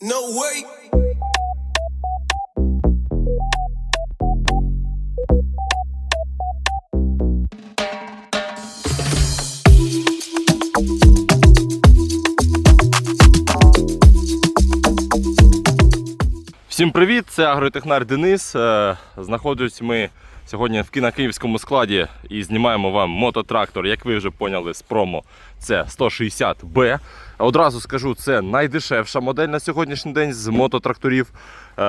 No way. Всім привіт! Це агротехнар Денис. Е, Знаходимось ми сьогодні в київському складі і знімаємо вам мототрактор, як ви вже поняли з промо. Це 160B. Одразу скажу, це найдешевша модель на сьогоднішній день з мототракторів. Е,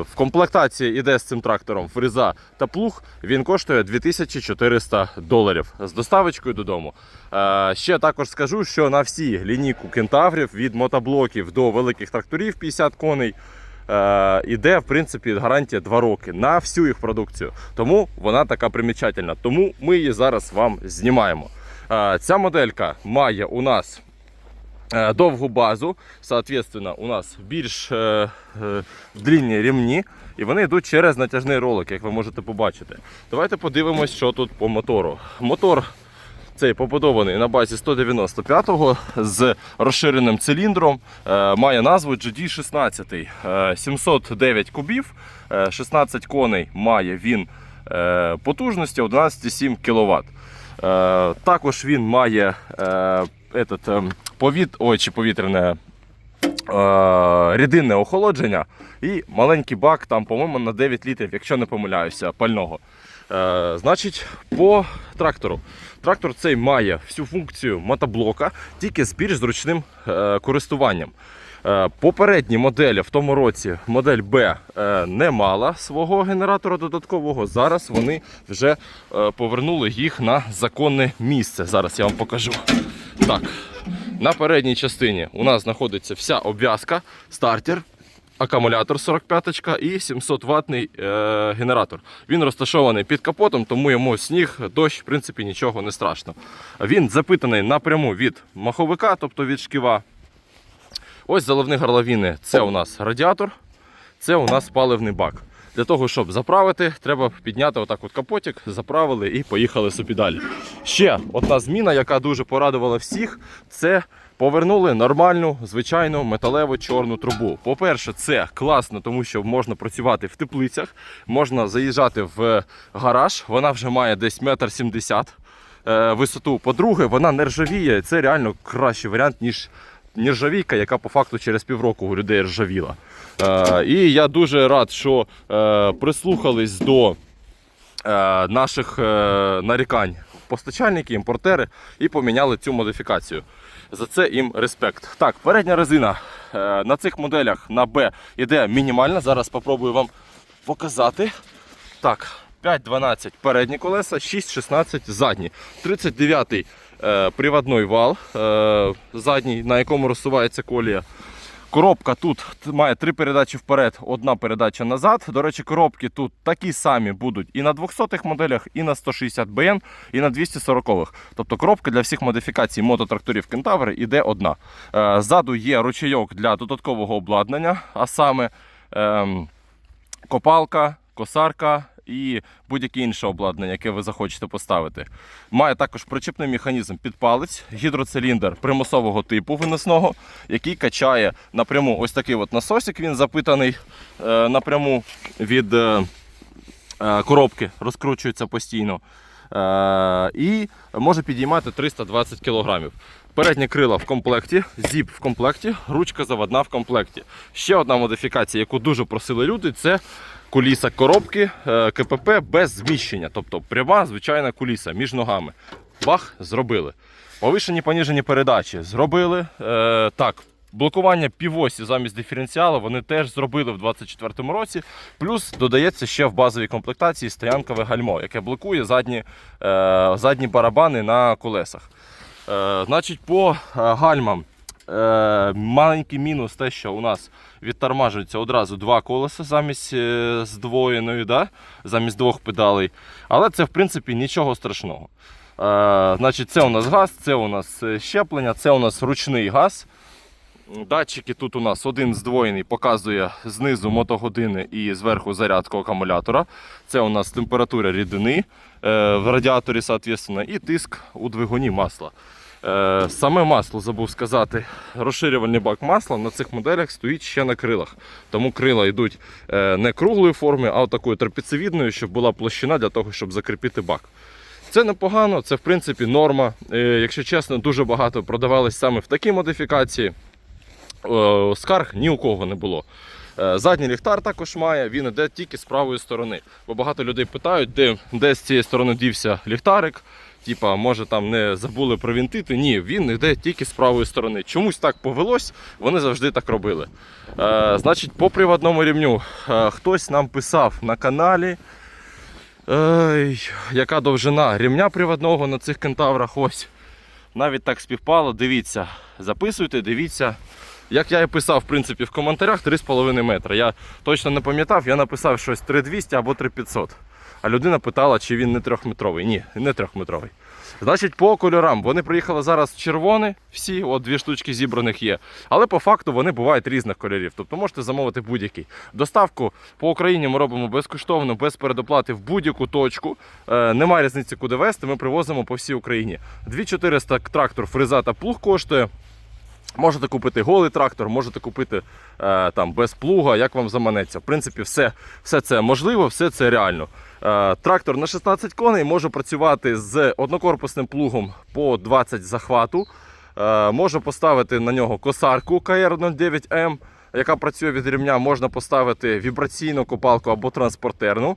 В комплектації іде з цим трактором фреза та плуг. Він коштує 2400 доларів з доставочкою додому. Е, Ще також скажу, що на всі лінійку кентаврів від мотоблоків до великих тракторів 50 коней. Е, іде в принципі гарантія 2 роки на всю їх продукцію. Тому вона така примічательна. Тому ми її зараз вам знімаємо. Е, Ця моделька має у нас е, довгу базу, соответственно, у нас більш длинні ремні, і вони йдуть через натяжний ролик, як ви можете побачити. Давайте подивимось, що тут по мотору. Мотор цей побудований на базі 195-го з розширеним циліндром. Е, Має назву GD16. Е, 709 кубів, е, 16 коней має він е, потужності 11,7 кВт. Е, Також він має е, этот, ем, повіт... Ой, чи повітряне е, рідинне охолодження і маленький бак, там, по-моєму, на 9 літрів, якщо не помиляюся, пального. Е, значить, по трактору. Трактор цей має всю функцію мотоблока, тільки з більш зручним е, користуванням. Е, Попередні моделі в тому році модель Б не мала свого генератора додаткового. Зараз вони вже повернули їх на законне місце. Зараз я вам покажу. Так, на передній частині у нас знаходиться вся обв'язка, стартер, акумулятор 45 і 700 ватний е, генератор. Він розташований під капотом, тому йому сніг, дощ, в принципі, нічого не страшно. Він запитаний напряму від маховика, тобто від шківа. Ось заливні горловини це у нас радіатор, це у нас паливний бак. Для того, щоб заправити, треба підняти отак от капотик, заправили і поїхали собі далі. Ще одна зміна, яка дуже порадувала всіх, це повернули нормальну, звичайну металеву чорну трубу. По-перше, це класно, тому що можна працювати в теплицях, можна заїжджати в гараж, вона вже має десь метр сімдесят е, висоту. По-друге, вона не ржавіє. Це реально кращий варіант, ніж нержавійка, яка по факту через півроку у людей ржавіла. Е, і я дуже рад, що е, прислухались до е, наших е, нарікань постачальники, імпортери і поміняли цю модифікацію. За це їм респект. Так, передня резина е, на цих моделях на Б іде мінімальна. Зараз спробую вам показати. Так, 5-12 передні колеса, 6-16 задні. 39-й е, приводний вал е, задній, на якому розсувається колія. Коробка тут має три передачі вперед, одна передача назад. До речі, коробки тут такі самі будуть і на 200-х моделях, і на 160 БН, і на 240-х. Тобто коробка для всіх модифікацій мототракторів Кентаври іде одна. Е, Ззаду є ручейок для додаткового обладнання, а саме ем, копалка, косарка і будь-яке інше обладнання, яке ви захочете поставити. Має також причіпний механізм під палець, гідроциліндр примусового типу виносного, який качає напряму ось такий от насосик. Він запитаний е, напряму від е, е, коробки, розкручується постійно. Е, і може підіймати 320 кг. Передні крила в комплекті, зіп в комплекті, ручка заводна в комплекті. Ще одна модифікація, яку дуже просили люди, це куліса коробки е, КПП без зміщення. Тобто пряма звичайна куліса між ногами. Бах, зробили. Повишені поніжені передачі зробили. Е, так, блокування півосі замість диференціалу вони теж зробили в 2024 році. Плюс додається ще в базовій комплектації стоянкове гальмо, яке блокує задні, е, задні барабани на колесах. Е, значить, по е, гальмам е, маленький мінус те, що у нас відтормажується одразу два колеса замість е, здвоєної, да? замість двох педалей. Але це в принципі нічого страшного. Е, значить, це у нас газ, це у нас е, щеплення, це у нас ручний газ. Датчики тут у нас один здвоєний показує знизу мотогодини і зверху зарядку акумулятора. Це у нас температура рідини е, в радіаторі, соответственно, і тиск у двигуні масла. Е, саме масло забув сказати. Розширювальний бак масла на цих моделях стоїть ще на крилах. Тому крила йдуть е, не круглої форми, а такої трапецевідної, щоб була площина для того, щоб закріпити бак. Це непогано, це в принципі норма. Якщо чесно, дуже багато продавались саме в такій модифікації. Е, скарг ні у кого не було. Е, Задній ліхтар також має, він іде тільки з правої сторони. Бо багато людей питають, де, де з цієї сторони дівся ліхтарик. Типа, може там не забули провінтити. Ні, він йде тільки з правої сторони. Чомусь так повелось, вони завжди так робили. Е, значить, по приводному рівню е, хтось нам писав на каналі. Ей, яка довжина рівня приводного на цих кентаврах. Ось. Навіть так співпало. Дивіться, записуйте, дивіться. Як я і писав, в принципі, в коментарях 3,5 метра. Я точно не пам'ятав, я написав щось 3200 або 3500. А людина питала, чи він не трьохметровий. Ні, не трьохметровий. Значить, по кольорам. Вони приїхали зараз червоні, всі, от дві штучки зібраних є. Але по факту вони бувають різних кольорів. Тобто можете замовити будь-який. Доставку по Україні ми робимо безкоштовно, без передоплати в будь-яку точку. Е, немає різниці, куди вести. Ми привозимо по всій Україні. 2400 трактор, фреза та плуг коштує. Можете купити голий трактор, можете купити е, там без плуга, як вам заманеться. В принципі, все, все це можливо, все це реально. Е, трактор на 16 коней може працювати з однокорпусним плугом по 20 захвату. Е, можу поставити на нього косарку КР09М, яка працює від рівня. Можна поставити вібраційну копалку або транспортерну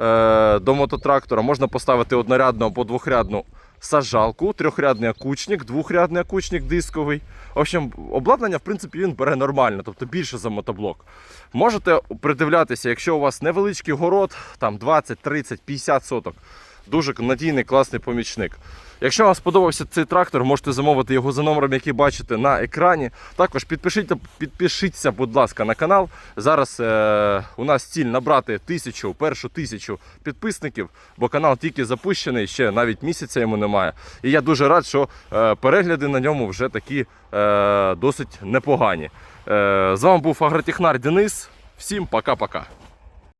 е, до мототрактора. Можна поставити однорядну або двохрядну сажалку, трьохрядний окучник, двохрядний окучник дисковий. В общем, обладнання, в принципі, він бере нормально, тобто більше за мотоблок. Можете придивлятися, якщо у вас невеличкий город, там 20, 30, 50 соток. Дуже надійний, класний помічник. Якщо вам сподобався цей трактор, можете замовити його за номером, який бачите на екрані. Також підпишіться, підпишіться, будь ласка, на канал. Зараз е, у нас ціль набрати тисячу, першу тисячу підписників, бо канал тільки запущений, ще навіть місяця йому немає. І я дуже рад, що е, перегляди на ньому вже такі е, досить непогані. Е, з вами був агротехнар Денис. Всім пока-пока.